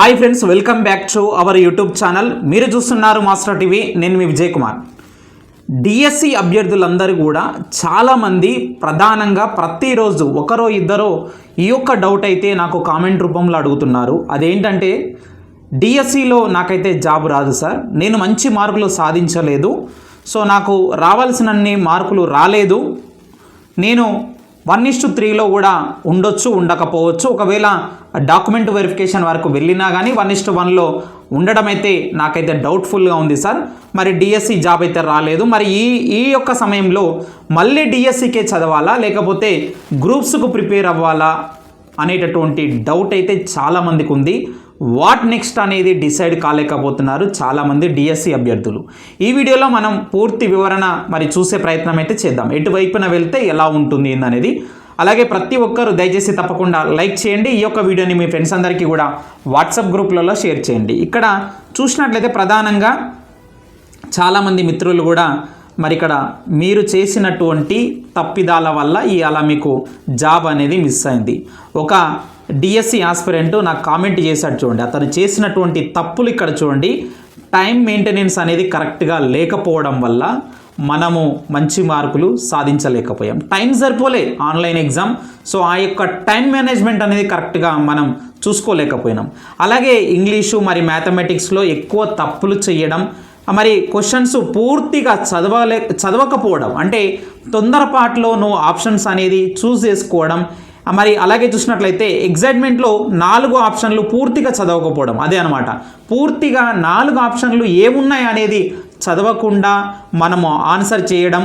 Hi friends welcome back to our YouTube channel. మీరు చూస్తున్నారు master TV నేను మీ Vijay Kumar. DSC అభ్యర్థులందరూ కూడా చాలామంది ప్రధానంగా ప్రతిరోజు ఒకరో ఇద్దరో ఈ యొక్క డౌట్ అయితే నాకు కామెంట్ రూపంలో అడుగుతున్నారు. అదేంటంటే డిఎస్సిలో నాకైతే జాబ్ రాదు సార్. నేను మంచి మార్కులు సాధించలేదు. సో నాకు రావాల్సినన్ని మార్కులు రాలేదు. నేను వన్ ఇస్టు త్రీలో కూడా ఉండొచ్చు ఉండకపోవచ్చు. ఒకవేళ డాక్యుమెంట్ వెరిఫికేషన్ వరకు వెళ్ళినా కానీ వన్ ఇస్టు వన్లో ఉండడం అయితే నాకైతే డౌట్ఫుల్గా ఉంది సార్. మరి డిఎస్సి జాబ్ అయితే రాలేదు. మరి ఈ ఈ యొక్క సమయంలో మళ్ళీ డిఎస్సికే చదవాలా లేకపోతే గ్రూప్స్కు ప్రిపేర్ అవ్వాలా అనేటటువంటి డౌట్ అయితే చాలామందికి ఉంది. వాట్ నెక్స్ట్ అనేది డిసైడ్ కాలేకపోతున్నారు చాలామంది డిఎస్సి అభ్యర్థులు. ఈ వీడియోలో మనం పూర్తి వివరణ మరి చూసే ప్రయత్నం అయితే చేద్దాం. ఎటువైపున వెళ్తే ఎలా ఉంటుంది అనేది అలాగే ప్రతి ఒక్కరు దయచేసి తప్పకుండా లైక్ చేయండి. ఈ యొక్క వీడియోని మీ ఫ్రెండ్స్ అందరికీ కూడా వాట్సాప్ గ్రూప్లలో షేర్ చేయండి. ఇక్కడ చూసినట్లయితే ప్రధానంగా చాలామంది మిత్రులు కూడా మరి ఇక్కడ మీరు చేసినటువంటి తప్పిదాల వల్ల ఇవాళ మీకు జాబ్ అనేది మిస్ అయింది. ఒక డిఎస్సి ఆస్పిరెంట్ నాకు కామెంట్ చేశాడు చూడండి. అతను చేసినటువంటి తప్పులు ఇక్కడ చూడండి. టైం మెయింటెనెన్స్ అనేది కరెక్ట్గా లేకపోవడం వల్ల మనము మంచి మార్కులు సాధించలేకపోయాం. టైం సరిపోలే ఆన్లైన్ ఎగ్జామ్ సో ఆ యొక్క టైం మేనేజ్మెంట్ అనేది కరెక్ట్గా మనం చూసుకోలేకపోయినాం. అలాగే ఇంగ్లీషు మరి మ్యాథమెటిక్స్లో ఎక్కువ తప్పులు చేయడం మరి క్వశ్చన్స్ పూర్తిగా చదవలే చదవకపోవడం అంటే తొందరపాటులో నువ్వు ఆప్షన్స్ అనేది చూస్ చేసుకోవడం మరి అలాగే చూసినట్లయితే ఎగ్జైట్మెంట్లో నాలుగు ఆప్షన్లు పూర్తిగా చదవకపోవడం అదే అనమాట పూర్తిగా నాలుగు ఆప్షన్లు ఏమున్నాయి అనేది చదవకుండా మనము ఆన్సర్ చేయడం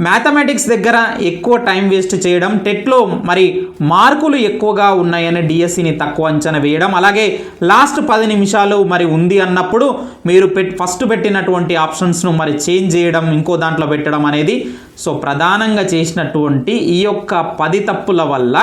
మ్యాథమెటిక్స్ దగ్గర ఎక్కువ టైం వేస్ట్ చేయడం టెట్లో మరి మార్కులు ఎక్కువగా ఉన్నాయని డిఎస్సిని తక్కువ అంచనా వేయడం అలాగే లాస్ట్ పది నిమిషాలు మరి ఉంది అన్నప్పుడు మీరు పెట్ ఫస్ట్ పెట్టినటువంటి ఆప్షన్స్ను మరి చేంజ్ చేయడం ఇంకో దాంట్లో పెట్టడం అనేది సో ప్రధానంగా చేసినటువంటి ఈ యొక్క పది తప్పుల వల్ల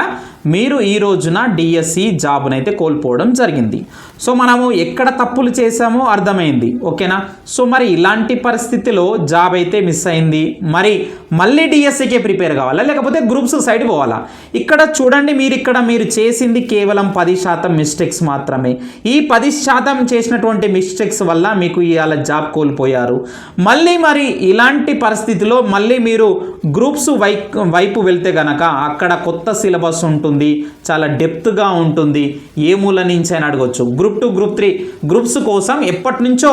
మీరు ఈ రోజున డిఎస్సి జాబ్నైతే కోల్పోవడం జరిగింది. సో మనము ఎక్కడ తప్పులు చేశామో అర్థమైంది. ఓకేనా? సో మరి ఇలాంటి పరిస్థితిలో జాబ్ అయితే మిస్ అయింది. మరి మళ్ళీ డిఎస్సికే ప్రిపేర్ కావాలా? లేకపోతే గ్రూప్స్ సైడ్ పోవాలా? ఇక్కడ చూడండి మీరు ఇక్కడ మీరు చేసింది కేవలం పది శాతం మిస్టేక్స్ మాత్రమే. ఈ పది శాతం చేసినటువంటి మిస్టేక్స్ వల్ల మీకు ఇవాళ జాబ్ కోల్పోయారు. మళ్ళీ మరి ఇలాంటి పరిస్థితిలో మళ్ళీ మీరు గ్రూప్స్ వైపు వెళ్తే గనక అక్కడ కొత్త సిలబస్ ఉంటుంది. చాలా డెప్త్గా ఉంటుంది. ఏ మూల నుంచి అని అడగొచ్చు. Group two group three groups కోసం ఎప్పటి నుంచో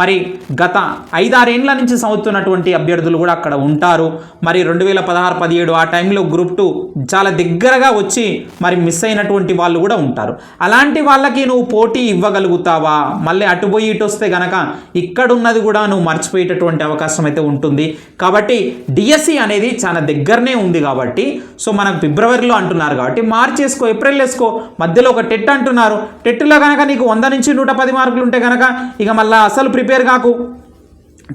మరి గత ఐదారేండ్ల నుంచి చదువుతున్నటువంటి అభ్యర్థులు కూడా అక్కడ ఉంటారు. మరి రెండు వేల పదహారు పదిహేడు ఆ టైంలో గ్రూప్ టూ చాలా దగ్గరగా వచ్చి మరి మిస్ అయినటువంటి వాళ్ళు కూడా ఉంటారు. అలాంటి వాళ్ళకి నువ్వు పోటీ ఇవ్వగలుగుతావా? మళ్ళీ అటు పోయి ఇటు వస్తే గనక ఇక్కడున్నది కూడా నువ్వు మర్చిపోయేటటువంటి అవకాశం అయితే ఉంటుంది. కాబట్టి డిఎస్సి అనేది చాలా దగ్గరనే ఉంది కాబట్టి సో మనం ఫిబ్రవరిలో అంటున్నారు కాబట్టి మార్చ్ వేసుకో ఏప్రిల్ వేసుకో. మధ్యలో ఒక టెట్ అంటున్నారు. టెట్లో కనుక నీకు వంద నుంచి నూట పది మార్కులు ఉంటే కనుక ఇక మళ్ళీ అసలు ప్రిపేర్ కాకు.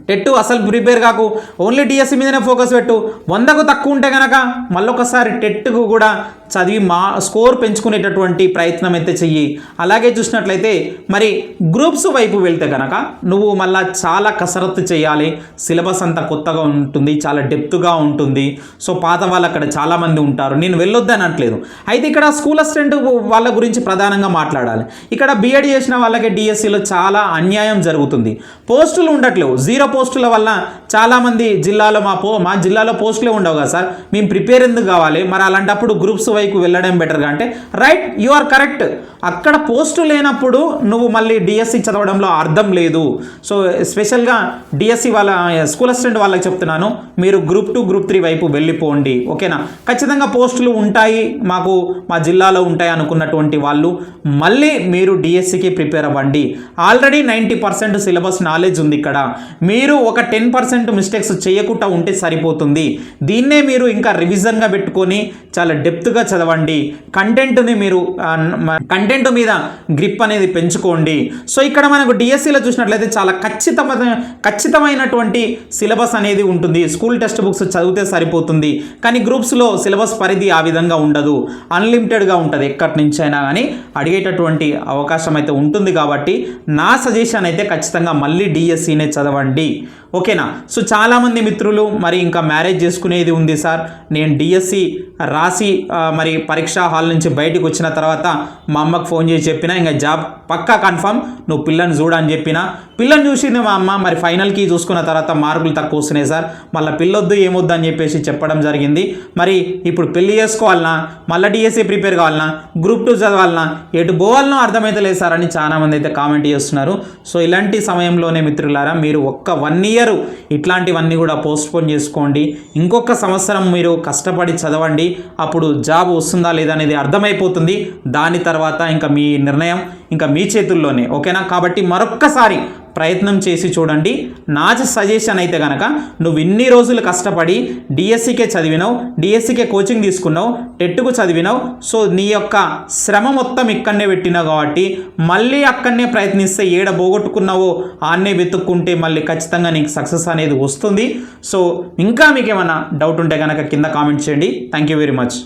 టెట్ అసలు ప్రిపేర్ కాకు. ఓన్లీ డిఎస్సి మీదనే ఫోకస్ పెట్టు. వందకు తక్కువ ఉంటే కనుక మళ్ళొకసారి టెట్కు కూడా చదివి మా స్కోర్ పెంచుకునేటటువంటి ప్రయత్నం అయితే చెయ్యి. అలాగే చూసినట్లయితే మరి గ్రూప్స్ వైపు వెళ్తే కనుక నువ్వు మళ్ళా చాలా కసరత్తు చేయాలి. సిలబస్ అంతా కొత్తగా ఉంటుంది చాలా డెప్త్గా ఉంటుంది. సో పాత వాళ్ళు అక్కడ చాలామంది ఉంటారు. నేను వెళ్ళొద్దు అనట్లేదు. అయితే ఇక్కడ స్కూల్ అసిస్టెంట్ వాళ్ళ గురించి ప్రధానంగా మాట్లాడాలి. ఇక్కడ బీఎడ్ చేసిన వాళ్ళకి డిఎస్సిలో చాలా అన్యాయం జరుగుతుంది. పోస్టులు ఉండట్లేవు. జీరో పోస్టుల వల్ల చాలామంది జిల్లాలో మా పో మా జిల్లాలో పోస్టులే ఉండవు కదా సార్. మేము ప్రిపేర్ ఎందుకు కావాలి? మరి అలాంటప్పుడు గ్రూప్స్ వైపు వెళ్ళడం బెటర్గా అంటే రైట్ యు ఆర్ కరెక్ట్ అక్కడ పోస్టు లేనప్పుడు నువ్వు మళ్ళీ డిఎస్సి చదవడంలో అర్థం లేదు. సో స్పెషల్గా డిఎస్సి వాళ్ళ స్కూల్ అసిస్టెంట్ వాళ్ళకి చెప్తున్నాను మీరు గ్రూప్ టూ గ్రూప్ త్రీ వైపు వెళ్ళిపోండి. ఓకేనా ఖచ్చితంగా పోస్టులు ఉంటాయి మాకు మా జిల్లాలో ఉంటాయి అనుకున్నటువంటి వాళ్ళు. మళ్ళీ మీరు డిఎస్సికి ప్రిపేర్ అవ్వండి. Already ninety percent syllabus knowledge ఉంది ఇక్కడ. మీరు ఒక టెన్ పర్సెంట్ మిస్టేక్స్ చేయకుండా ఉంటే సరిపోతుంది. దీన్నే మీరు ఇంకా రివిజన్గా పెట్టుకొని చాలా డెప్త్గా చదవండి. కంటెంట్ని మీరు కంటెంట్ మీద గ్రిప్ అనేది పెంచుకోండి. సో ఇక్కడ మనకు డిఎస్సిలో చూసినట్లయితే చాలా ఖచ్చితమైన ఖచ్చితమైనటువంటి సిలబస్ అనేది ఉంటుంది. స్కూల్ టెక్స్ట్ బుక్స్ చదివితే సరిపోతుంది. కానీ గ్రూప్స్లో సిలబస్ పరిధి ఆ విధంగా ఉండదు. అన్లిమిటెడ్గా ఉంటుంది. ఎక్కడి నుంచి అయినా కానీ అడిగేటటువంటి అవకాశం అయితే ఉంటుంది కాబట్టి నా సజెషన్ అయితే ఖచ్చితంగా మళ్ళీ డిఎస్సినే చదవండి. ఓకేనా? సో చాలామంది మిత్రులు మరి ఇంకా మ్యారేజ్ చేసుకునేది ఉంది సార్. నేను డిఎస్సి రాసి మరి పరీక్షా హాల్ నుంచి బయటకు వచ్చిన తర్వాత మా అమ్మకు ఫోన్ చేసి చెప్పిన ఇంకా జాబ్ పక్కా కన్ఫర్మ్ నువ్వు పిల్లని చూడని చెప్పిన. పిల్లని చూసింది మా అమ్మ మరి ఫైనల్కి చూసుకున్న తర్వాత మార్కులు తక్కువ వస్తున్నాయి సార్. మళ్ళీ పిల్లొద్దు ఏమొద్దు అని చెప్పేసి చెప్పడం జరిగింది. మరి ఇప్పుడు పెళ్ళి చేసుకోవాలనా? మళ్ళీ డిఎస్సీ ప్రిపేర్ కావాలనా? గ్రూప్ టూ చదవాలనా? ఎటు పోవాలనో అర్థమైతలేదు సార్ అని చాలా మంది అయితే కామెంట్ చేస్తున్నారు. సో ఇలాంటి సమయంలోనే మిత్రులారా మీరు ఒక్క వన్ ఇయర్ ఇట్లాంటివన్నీ కూడా పోస్ట్పోన్ చేసుకోండి. ఇంకొక సంవత్సరం మీరు కష్టపడి చదవండి. అప్పుడు జాబ్ వస్తుందా లేదా అనేది అర్థమైపోతుంది. దాని తర్వాత ఇంకా మీ నిర్ణయం ఇంకా మీ చేతుల్లోనే. ఓకేనా? కాబట్టి మరొక్కసారి ప్రయత్నం చేసి చూడండి. నా సజెషన్ అయితే కనుక నువ్వు ఇన్ని రోజులు కష్టపడి డిఎస్సికే చదివినావు డిఎస్సికే కోచింగ్ తీసుకున్నావు టెట్టుకు చదివినావు సో నీ యొక్క శ్రమ మొత్తం ఇక్కడనే పెట్టినావు కాబట్టి మళ్ళీ అక్కడనే ప్రయత్నిస్తే ఏడ పోగొట్టుకున్నావో ఆన్నే వెతుక్కుంటే మళ్ళీ ఖచ్చితంగా నీకు సక్సెస్ అనేది వస్తుంది. సో ఇంకా మీకు ఏమైనా డౌట్ ఉంటే కనుక కింద కామెంట్ చేయండి. Thank you very much